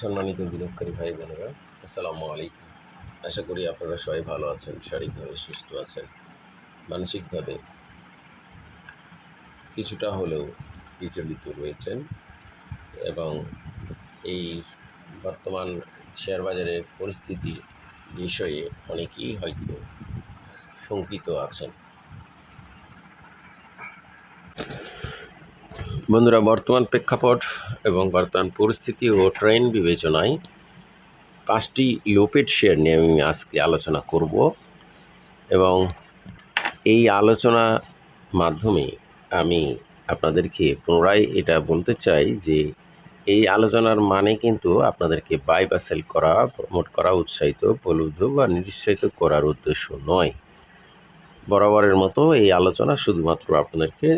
সম্মানিত বিনিয়োগকারী ভাই বোনেরা, আসসালামু আলাইকুম। আশা করি আপনারা সবাই ভালো আছেন, শারীরিকভাবে সুস্থ আছেন, মানসিকভাবে কিছুটা হলেও বিচলিত রয়েছেন এবং এই বর্তমান শেয়ার বাজারের পরিস্থিতি বিষয়ে অনেকেই হয়তো শঙ্কিত আছেন। বন্ধুরা, বর্তমান প্রেক্ষাপট এবং বর্তমান পরিস্থিতি ও ট্রেন বিবেচনায় পাঁচটি লোপেড শেয়ার নিয়ে আমি আজকে আলোচনা করব এবং এই আলোচনা মাধ্যমে আমি আপনাদেরকে পুনরায় এটা বলতে চাই যে এই আলোচনার মানে কিন্তু আপনাদেরকে বাই বা সেল করা প্রমোট করা, উৎসাহিত প্রলুব্ধ বা নিরুৎসাহিত করার উদ্দেশ্য নয়। বরাবরের মতো এই আলোচনা শুধুমাত্র আপনাদেরকে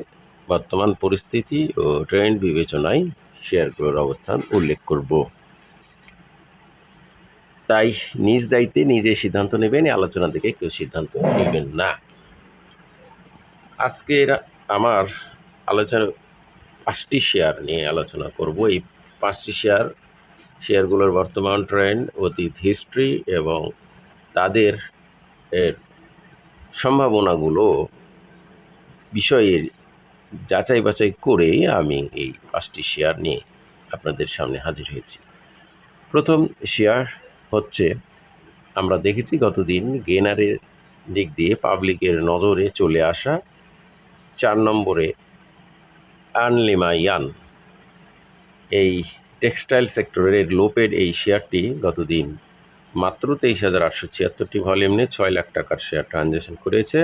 বর্তমান পরিস্থিতি ও ট্রেন্ড বিবেচনায় শেয়ারগুলোর অবস্থান উল্লেখ করব। তাই নিজ দায়িত্বে নিজে সিদ্ধান্ত নেবেন আলোচনা থেকে কেউ সিদ্ধান্ত নেবেন না। আজকের আমার আলোচনা, পাঁচটি শেয়ার নিয়ে আলোচনা করব। এই পাঁচটি শেয়ার, শেয়ারগুলোর বর্তমান ট্রেন্ড, অতীত হিস্ট্রি এবং তাদের এর সম্ভাবনাগুলো বিষয়ে যাচাই বাছাই করে আমি এই পাঁচটি শেয়ার নিয়ে আপনাদের সামনে হাজির হয়েছি। প্রথম শেয়ার হচ্ছে, আমরা দেখেছি গতদিন গেনারের দিক দিয়ে পাবলিকের নজরে চলে আসা চার নম্বরে আনলিমায়ান এই টেক্সটাইল সেক্টরের লোপের এই শেয়ারটি গতদিন মাত্র তেইশ হাজার আটশো ছিয়াত্তরটি ভলিউম নিয়ে ছয় লাখ টাকার শেয়ার ট্রানজ্যাকশন করেছে।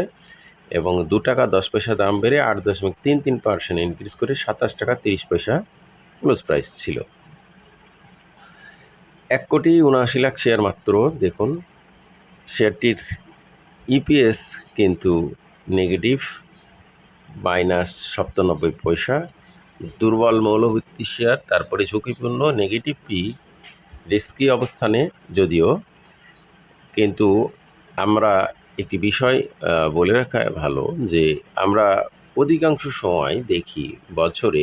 এবং দু টাকা দশ পয়সা দাম বেড়ে আট দশমিক তিন তিন পার্সেন্ট ইনক্রিজ করে সাতাশ টাকা তিরিশ পয়সা ক্লোজ প্রাইস ছিল। এক কোটি উনআশি লাখ শেয়ার মাত্র, দেখুন। শেয়ারটির ইপিএস কিন্তু নেগেটিভ মাইনাস সপ্তানব্বই পয়সা। দুর্বল মৌলভিত্তি শেয়ার তারপরে ঝুঁকিপূর্ণ নেগেটিভ পি রিস্কি অবস্থানে যদিও। কিন্তু আমরা একটি বিষয় বলে রাখা ভালো যে আমরা অধিকাংশ সময় দেখি বছরে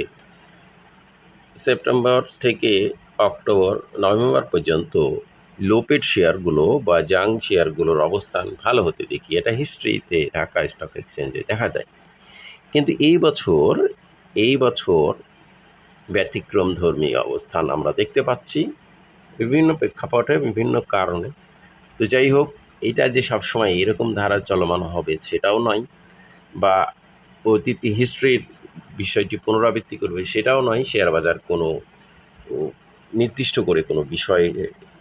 সেপ্টেম্বর থেকে অক্টোবর, নভেম্বর পর্যন্ত লোপেড শেয়ারগুলো বা জাং শেয়ারগুলোর অবস্থান ভালো হতে দেখি। এটা হিস্ট্রিতে ঢাকা স্টক এক্সচেঞ্জে দেখা যায়। কিন্তু এই বছর এই বছর ব্যতিক্রম ধর্মী অবস্থান আমরা দেখতে পাচ্ছি। বিভিন্ন প্রেক্ষাপটে বিভিন্ন কারণে। তো যাই হোক এটা যে সবসময় এরকম ধারা চলমান হবে সেটাও নয় বা অতীত হিস্ট্রির বিষয়টি পুনরাবৃত্তি করবে সেটাও নয় শেয়ার বাজার কোনো নির্দিষ্ট করে কোনো বিষয়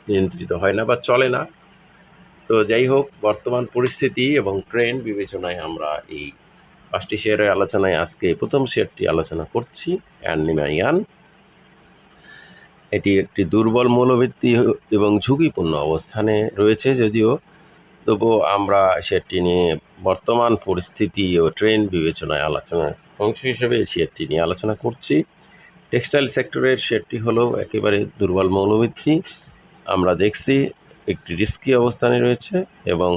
নিয়ন্ত্রিত হয় না বা চলে না। তো যাই হোক, বর্তমান পরিস্থিতি এবং ট্রেন্ড বিবেচনায় আমরা এই পাঁচটি শেয়ারের আলোচনায় আজকে প্রথম শেয়ারটি আলোচনা করছি অ্যান্নিমাইয়ান এটি একটি দুর্বল মূল্যভিত্তি এবং ঝুঁকিপূর্ণ অবস্থানে রয়েছে যদিও তবুও আমরা শেয়ারটি নিয়ে বর্তমান পরিস্থিতি ও ট্রেন্ড বিবেচনায় আলোচনার অংশ হিসেবে শেয়ারটি নিয়ে আলোচনা করছি। টেক্সটাইল সেক্টরের শেয়ারটি হলো একেবারে দুর্বল মৌলভিত্তি। আমরা দেখছি একটি রিস্কি অবস্থানে রয়েছে এবং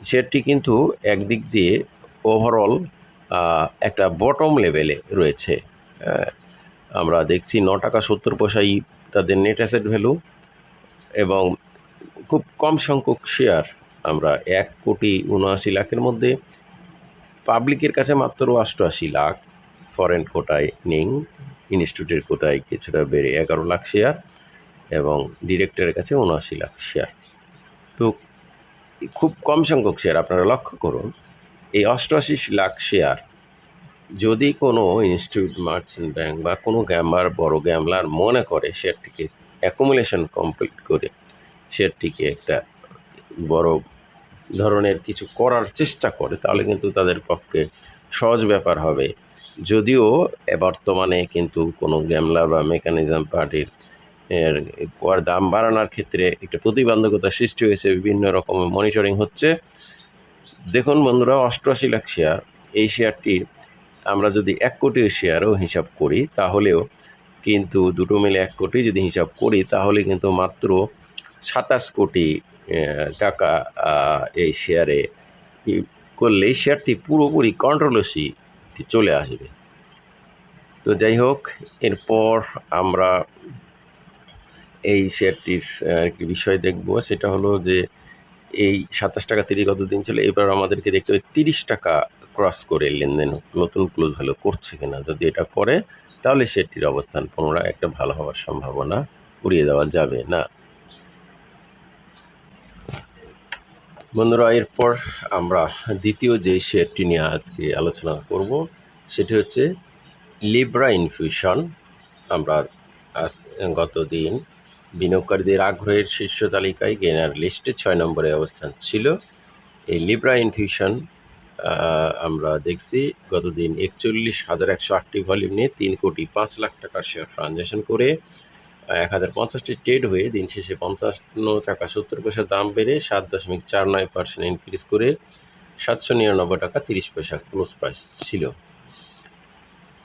শেয়ারটি কিন্তু একদিক দিয়ে ওভারঅল একটা বটম লেভেলে রয়েছে। আমরা দেখছি ন টাকা সত্তর পয়সাই তাদের নেট অ্যাসেট ভ্যালু এবং খুব কম সংখ্যক শেয়ার আমরা এক কোটি উনআশি লাখের মধ্যে পাবলিকের কাছে মাত্র অষ্টআশি লাখ ফরেন কোটায় নেই। ইনস্টিটিউটের কোটায় কিছুটা বেড়ে এগারো লাখ শেয়ার এবং ডিরেক্টরের কাছে উনআশি লাখ শেয়ার তো খুব কম সংখ্যক শেয়ার আপনারা লক্ষ্য করুন, এই অষ্টআশি লাখ শেয়ার যদি কোনো ইনস্টিটিউট মার্চেন্ট ব্যাংক বা কোনো গ্যাম্বার বড় গ্যামলার মনে করে শেয়ারটিকে অ্যাকুমুলেশন কমপ্লিট করে শেয়ারটিকে একটা বড় ধরনের কিছু করার চেষ্টা করে, তাহলে কিন্তু তাদের পক্ষে সহজ ব্যাপার হবে। যদিও বর্তমানে কিন্তু কোনো গ্যামলা বা মেকানিজম পার্টির, এর দাম বাড়ানোর ক্ষেত্রে একটা প্রতিবন্ধকতা সৃষ্টি হয়েছে, বিভিন্ন রকম মনিটরিং হচ্ছে। দেখুন বন্ধুরা, অষ্টআশি লাখ শেয়ার এই শেয়ারটি আমরা যদি এক কোটি শেয়ারও হিসাব করি, তাহলেও কিন্তু দুটো মিলে এক কোটি যদি হিসাব করি, তাহলে কিন্তু মাত্র সাতাশ কোটি টাকা এই শেয়ারে করলে শেয়ারটি পুরোপুরি কন্ট্রোলসি চলে আসবে। তো যাই হোক, এরপর আমরা এই শেয়ারটির একটি বিষয় দেখব। সেটা হলো যে, এই সাতাশ টাকা তিরিশ দিন ছিল এবার আমাদেরকে দেখতে হবে তিরিশ টাকা ক্রস করে লেনদেন নতুন ক্লোজ ভ্যালু করছে কিনা। যদি এটা করে, তাহলে শেয়ারটির অবস্থান পুনরায় একটা ভালো হওয়ার সম্ভাবনা উড়িয়ে দেওয়া যাবে না। বন্ধুরা, এরপর আমরা দ্বিতীয় যে শেয়ারটি নিয়ে আজকে আলোচনা করব, সেটি হচ্ছে লিব্রা ইনফিউশন আমরা গত দিন বিনিয়োগকারীদের আগ্রহের শীর্ষ তালিকায় গেনার লিস্টে ছয় নম্বরে অবস্থান ছিল। এই লিব্রা ইনফিউশন আমরা দেখছি গতদিন একচল্লিশ হাজার একশো আটটি ভলিউম নিয়ে তিন কোটি পাঁচ লাখ টাকার শেয়ার ট্রানজ্যাকশন করে এক হাজার পঞ্চাশটি ট্রেড হয়ে দিন শেষে পঞ্চান্ন টাকা সত্তর পয়সা দাম বেড়ে সাত দশমিক চার নয় পার্সেন্ট ইনক্রিজ করে সাতশো নিরানব্বই টাকা তিরিশ পয়সা ক্লোজ প্রাইস ছিল।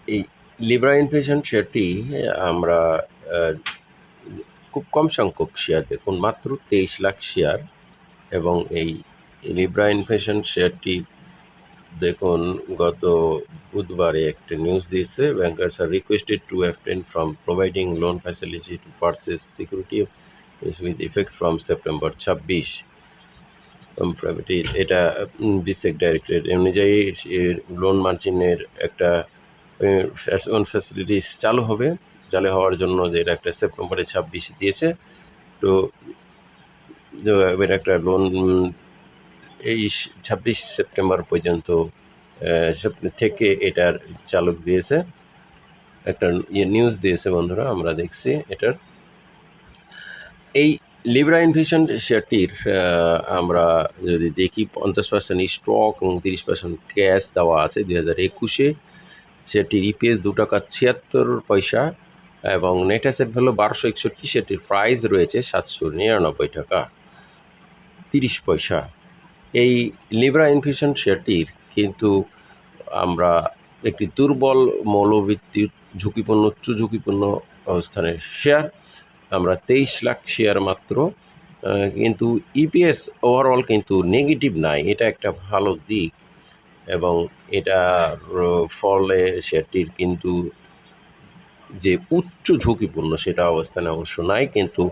এই লিব্রা ইনফ্লেশন শেয়ারটি আমরা খুব কম সংখ্যক শেয়ার দেখুন, মাত্র তেইশ লাখ শেয়ার এবং এই লিব্রা ইনফ্লেশন শেয়ারটি দেখুন, গত বুধবারে একটা নিউজ দিয়েছে bankers are requested to abstain from providing loan facility to purchase security with effect from September ছাব্বিশ। এটা বিসেক ডাইরেক্টরেট অনুযায়ী লোন মার্জিনের একটা লোন ফ্যাসিলিটিস চালু হবে। চালু হওয়ার জন্য যে এটা একটা সেপ্টেম্বরে ছাব্বিশ দিয়েছে, তো তো এবার একটা লোন এই ছাব্বিশ সেপ্টেম্বর পর্যন্ত থেকে এটার চালক দিয়েছে, একটা ইয়ে নিউজ দিয়েছে বন্ধুরা, আমরা দেখছি এটার। এই লিব্রা ইনফিউশন শেয়ারটির আমরা যদি দেখি, পঞ্চাশ পার্সেন্ট স্টক এবং তিরিশ পার্সেন্ট ক্যাশ দেওয়া আছে দুই হাজার একুশে। সেটির ইপিএস দু টাকা ছিয়াত্তর পয়সা এবং নেট অ্যাসেট ভ্যালু বারোশো একষট্টি, সেটির প্রাইস রয়েছে সাতশো নিরানব্বই টাকা, তিরিশ পয়সা। এই লিব্রা ইনফিউশন শেয়ারটির কিন্তু আমরা একটি দুর্বল মৌলভিত্তির ঝুঁকিপূর্ণ উচ্চ ঝুঁকিপূর্ণ অবস্থানের শেয়ার আমরা তেইশ লাখ শেয়ার মাত্র। কিন্তু ইপিএস ওভারঅল কিন্তু নেগেটিভ নাই, এটা একটা ভালো দিক এবং এটা ফলে শেয়ারটির কিন্তু যে উচ্চ ঝুঁকিপূর্ণ সেটা অবস্থানে অবশ্য নাই, কিন্তু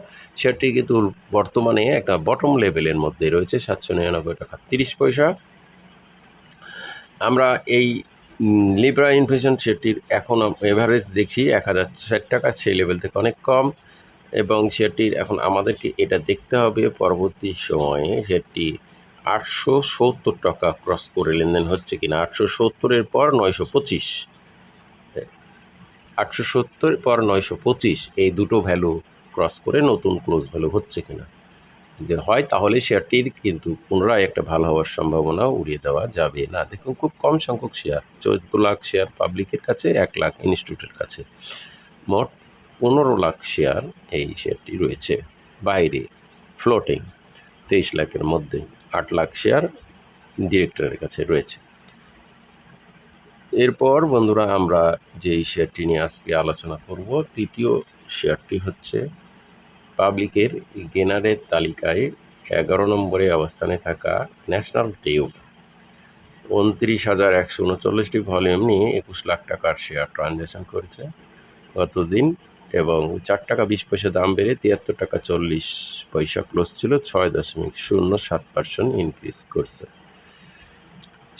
সেটি কিন্তু বর্তমানে একটা বটম লেভেলের মধ্যে রয়েছে, সাতশো নিরানব্বই টাকা তিরিশ পয়সা। আমরা এই লিব্রা ইনফ্লেশন সেটির এখন এভারেজ দেখছি এক হাজার ষাট টাকা, সেই লেভেল থেকে অনেক কম। এবং সেটির এখন আমাদেরকে এটা দেখতে হবে, পরবর্তী সময়ে সেটি আটশো সত্তর টাকা ক্রস করে লেনদেন হচ্ছে কিনা, আটশো সত্তরের পর নয়শো পঁচিশ। আটশো সত্তর পর নয়শো পঁচিশ এই দুটো ভ্যালু ক্রস করে নতুন ক্লোজ ভ্যালু হচ্ছে কিনা। যদি হয় তাহলে শেয়ারটির কিন্তু পুনরায় একটা ভালো হওয়ার সম্ভাবনা উড়িয়ে দেওয়া যাবে না। দেখুন, খুব কম সংখ্যক শেয়ার চোদ্দ লাখ শেয়ার পাবলিকের কাছে, এক লাখ ইনস্টিটিউটের কাছে। মোট পনেরো লাখ শেয়ার এই শেয়ারটি রয়েছে। বাইরে ফ্লোটিং তেইশ লাখের মধ্যে আট লাখ শেয়ার ডিরেক্টরের কাছে রয়েছে। এরপর বন্ধুরা আমরা যেই শেয়ারটি নিয়ে আজকে আলোচনা করব, তৃতীয় শেয়ারটি হচ্ছে পাবলিকের গেনারের তালিকায় এগারো নম্বরে অবস্থানে থাকা ন্যাশনাল টিউব। উনত্রিশ হাজার একশো উনচল্লিশটি ভলিউম নিয়ে একুশ লাখ টাকার শেয়ার ট্রানজ্যাকশন করেছে গতদিন এবং চার টাকা বিশ পয়সা দাম বেড়ে তিয়াত্তর টাকা চল্লিশ পয়সা ক্লোজ ছিল, ছয় দশমিক শূন্য সাত পার্সেন্ট ইনক্রিজ করছে।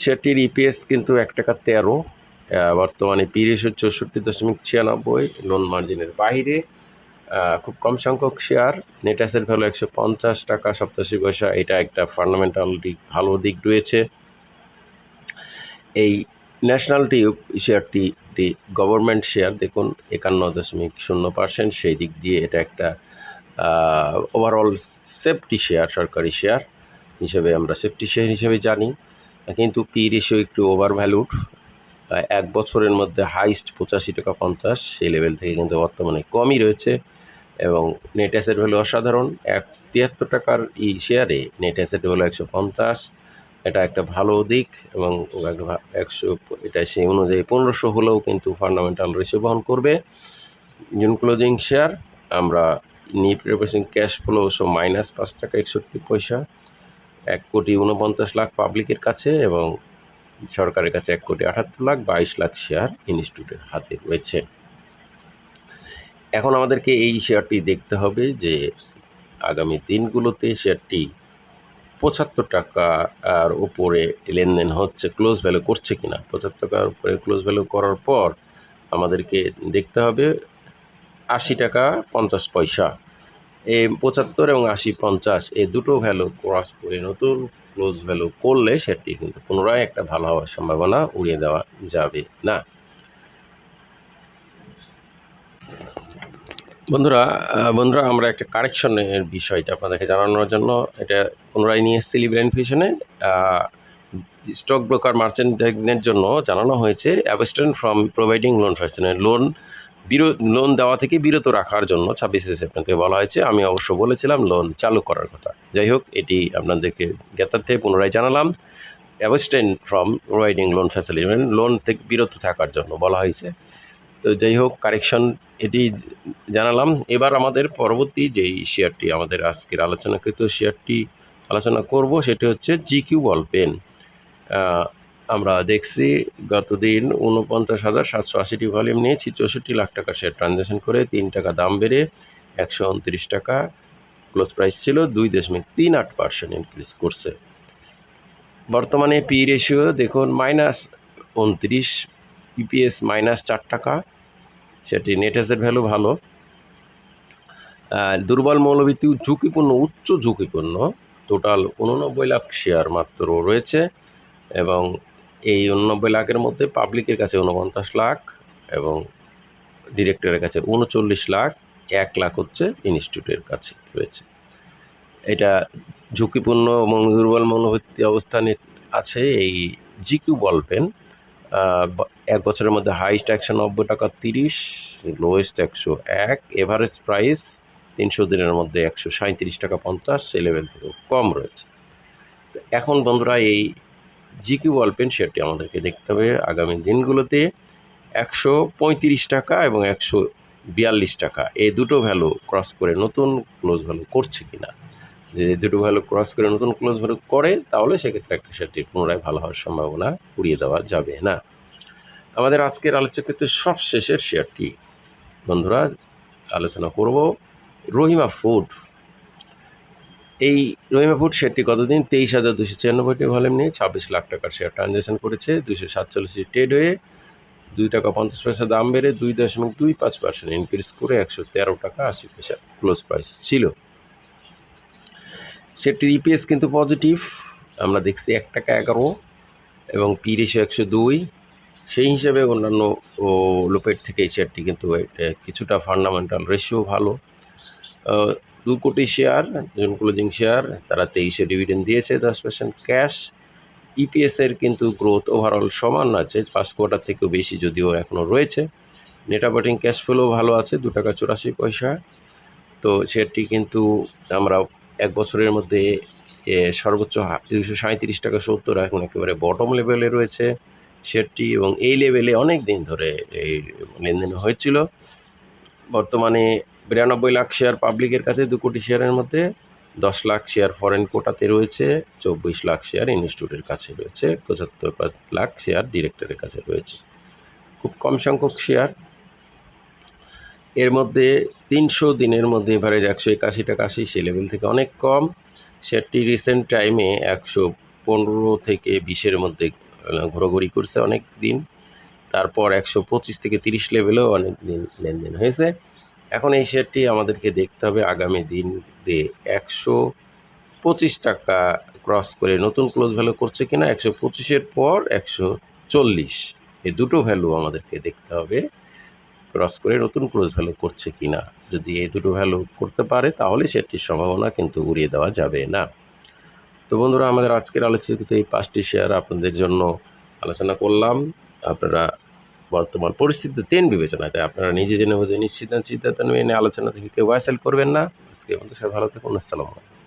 সেটির ইপিএস কিন্তু এক টাকা তেরো বর্তমানে পিরিশো চৌষট্টি দশমিক ছিয়ানব্বই লোন মার্জিনের বাইরে। খুব কম সংখ্যক শেয়ার নেট অ্যাসেট ভ্যালু একশো পঞ্চাশ টাকা, সপ্তাশি পয়সা এটা একটা ফান্ডামেন্টাল দিক, ভালো দিক রয়েছে। এই ন্যাশনাল টিউব শেয়ারটি একটি গভর্নমেন্ট শেয়ার দেখুন, একান্ন দশমিক শূন্য পার্সেন্ট সেই দিক দিয়ে এটা একটা ওভারঅল সেফটি শেয়ার সরকারি শেয়ার হিসেবে আমরা সেফটি শেয়ার হিসেবে জানি। কিন্তু পি রেশিও একটু ওভার ভ্যালুড এক বছরের মধ্যে হাইস্ট পঁচাশি টাকা পঞ্চাশ, সেই লেভেল থেকে কিন্তু বর্তমানে কমই রয়েছে। এবং নেট অ্যাসেট ভ্যালু অসাধারণ। এক তিয়াত্তর টাকার ই শেয়ারে নেট অ্যাসেট ভ্যালু একশো পঞ্চাশ। এটা একটা ভালো দিক এবং একশো এটা সেই অনুযায়ী পনেরোশো হলেও কিন্তু ফান্ডামেন্টাল রেশিও বহন করবে। জুন ক্লোজিং শেয়ার আমরা রিপ্রেসিং ক্যাশ ফ্লো সো মাইনাস পাঁচ টাকা একষট্টি পয়সা। এক কোটি উনপঞ্চাশ লাখ পাবলিকের কাছে এবং সরকারের কাছে এক কোটি আটাত্তর লাখ বাইশ লাখ শেয়ার ইনস্টিটিউটের হাতে রয়েছে। এখন আমাদেরকে এই শেয়ারটি দেখতে হবে যে আগামী দিনগুলোতে শেয়ারটি পঁচাত্তর টাকা আর উপরে লেনদেন হচ্ছে ক্লোজ ভ্যালু করছে কিনা। পঁচাত্তর টাকার উপরে ক্লোজ ভ্যালু করার পর আমাদেরকে দেখতে হবে আশি টাকা পঞ্চাশ পয়সা। এই পঁচাত্তর এবং আশি পঞ্চাশ, এই দুটো ভ্যালু ক্রস করে নতুন ক্লোজ ভ্যালু করলে সেটি কিন্তু পুনরায় একটা ভালো হওয়ার সম্ভাবনা উড়িয়ে দেওয়া যাবে না। বন্ধুরা বন্ধুরা, আমরা একটা কারেকশনের বিষয়টা আপনাদেরকে জানানোর জন্য এটা পুনরায় নিয়ে এসেছি লিব্রেন ফিশনে স্টক ব্রোকার মার্চেন্টের জন্য জানানো হয়েছে অ্যাবস্টেন ফ্রম প্রোভাইডিং লোন ফ্যাসিনে লোন বিরো লোন দেওয়া থেকে বিরত রাখার জন্য ছাব্বিশে সেপ্টেম্বর থেকে বলা হয়েছে। আমি অবশ্য বলেছিলাম লোন চালু করার কথা। যাই হোক, এটি আপনাদেরকে জ্ঞাতার্থে পুনরায় জানালাম। Abstain from providing loan facility মানে লোন থেকে বিরত থাকার জন্য বলা হয়েছে। তো যাই হোক কারেকশন এটি জানালাম। এবার আমাদের পরবর্তী যেই শেয়ারটি আমাদের আজকের আলোচনাকৃত শেয়ারটি আলোচনা করব, সেটি হচ্ছে জিকিউ বল পেন আমরা দেখছি গতদিন উনপঞ্চাশ হাজার সাতশো আশিটি ভলিউম নিয়েছি চৌষট্টি লাখ টাকা শেয়ার ট্রানজ্যাকশন করে তিন টাকা দাম বেড়ে একশো উনত্রিশ টাকা। ক্লোজ প্রাইস ছিল দুই দশমিক তিন আট পার্সেন্ট ইনক্রিজ করছে। বর্তমানে পি রেশিও দেখুন, মাইনাস উনত্রিশ ইপিএস মাইনাস চার টাকা। সেটি নেট অ্যাসেট ভ্যালু ভালো। দুর্বল মৌলভিত্তি ঝুঁকিপূর্ণ, উচ্চ ঝুঁকিপূর্ণ। টোটাল উননব্বই লাখ শেয়ার মাত্র রয়েছে এবং এই উননব্বই লাখের মধ্যে পাবলিকের কাছে উনপঞ্চাশ লাখ এবং ডিরেক্টরের কাছে উনচল্লিশ লাখ, এক লাখ হচ্ছে ইনস্টিটিউটের কাছে রয়েছে। এটা ঝুঁকিপূর্ণ এবং দুর্বল মনোভিত্তি অবস্থানে আছে এই জিকিউ বল পেন এক বছরের মধ্যে হাইস্ট একশো নব্বই টাকা তিরিশ লোয়েস্ট একশো এক এভারেজ প্রাইস তিনশো দিনের মধ্যে একশো সাঁত্রিশ টাকা পঞ্চাশ থেকেও কম রয়েছে। এখন বন্ধুরা এই জিকিউ বল পেন শেয়ারটি আমাদেরকে দেখতে হবে আগামী দিনগুলোতে একশো পঁয়ত্রিশ টাকা এবং একশো বিয়াল্লিশ টাকা। এই দুটো ভ্যালু ক্রস করে নতুন ক্লোজ ভ্যালু করছে কিনা। যদি দুটো ভ্যালু ক্রস করে নতুন ক্লোজ ভ্যালু করে, তাহলে সেক্ষেত্রে একটা শেয়ারটির পুনরায় ভালো হওয়ার সম্ভাবনা উড়িয়ে দেওয়া যাবে না। আমাদের আজকের আলোচনাকৃত সব শেষের শেয়ারটি বন্ধুরা, আলোচনা করব রহিমা ফুড এই রহিমা ফুড শেয়ারটি গতদিন তেইশ হাজার দুশো ছিয়ানব্বইটি ভলিউম নিয়ে ছাব্বিশ লাখ টাকার শেয়ার ট্রানজ্যাকশন করেছে। দুশো সাতচল্লিশটি ট্রেড হয়ে দুই টাকা পঞ্চাশ পয়সা দাম বেড়ে দুই দশমিক দুই পাঁচ পার্সেন্ট ইনক্রিজ করে একশো তেরো টাকা আশি পয়সা ক্লোজ প্রাইস ছিল। সেটির ইপিএস কিন্তু পজিটিভ আমরা দেখছি এক টাকা এগারো এবং পি রেশিও একশো দুই। সেই হিসাবে অন্যান্য লোপের থেকে এই শেয়ারটি কিন্তু কিছুটা ফান্ডামেন্টাল রেশিও ভালো। দু কোটি শেয়ার জুন ক্লোজিং শেয়ার, তারা তেইশে ডিভিডেন্ড দিয়েছে দশ পার্সেন্ট ক্যাশ। ইপিএসের কিন্তু গ্রোথ ওভারঅল সমান আছে পাঁচ কোয়ার্টার থেকেও বেশি যদিও এখনও রয়েছে। নেট অপারেটিং ক্যাশ ফ্লো ভালো আছে, দু টাকা চুরাশি পয়সা। তো শেয়ারটি কিন্তু আমরা এক বছরের মধ্যে সর্বোচ্চ দুশো সাঁত্রিশ টাকা সত্তর, এখন একেবারে বটম লেভেলে রয়েছে শেয়ারটি এবং এই লেভেলে অনেক দিন ধরে এই লেনদেন হয়েছিল। বর্তমানে বিরানব্বই লাখ শেয়ার পাবলিকের কাছে, দু কোটি শেয়ারের মধ্যে। দশ লাখ শেয়ার ফরেন কোটাতে রয়েছে, চব্বিশ লাখ শেয়ার ইনস্টিটিউটের কাছে রয়েছে, পঁচাত্তর লাখ শেয়ার ডিরেক্টরের কাছে রয়েছে। খুব কম সংখ্যক শেয়ার। এর মধ্যে তিনশো দিনের মধ্যে এভারেজ একশো একাশি টাকা আশি সে লেভেল থেকে অনেক কম। শেয়ারটি রিসেন্ট টাইমে একশো পনেরো থেকে বিশের মধ্যে ঘোরাঘুরি করছে অনেক দিন। তারপর একশো পঁচিশ থেকে তিরিশ লেভেলেও অনেক দিন লেনদেন হয়েছে। এখন এই শেয়ারটি আমাদেরকে দেখতে হবে আগামী দিন দিয়ে একশো পঁচিশ টাকা ক্রস করে নতুন ক্লোজ ভ্যালু করছে কিনা, একশো পঁচিশের পর একশো চল্লিশ। এই দুটো ভ্যালু আমাদেরকে দেখতে হবে ক্রস করে নতুন ক্লোজ ভ্যালু করছে কিনা। যদি এই দুটো ভ্যালু করতে পারে, তাহলে সেটির সম্ভাবনা কিন্তু উড়িয়ে দেওয়া যাবে না। তো বন্ধুরা, আমাদের আজকের আলোচিত এই পাঁচটি শেয়ার আপনাদের জন্য আলোচনা করলাম। আপনারা বর্তমান পরিস্থিতিতে তেন বিবেচনায় তাই আপনারা নিজে জেনে বুঝে নিশ্চিত সিদ্ধান্ত নিয়ে আলোচনা থেকে কেউ করবেন না। আজকে বন্ধু সবাই ভালো থাকুন, আসসালামু আলাইকুম।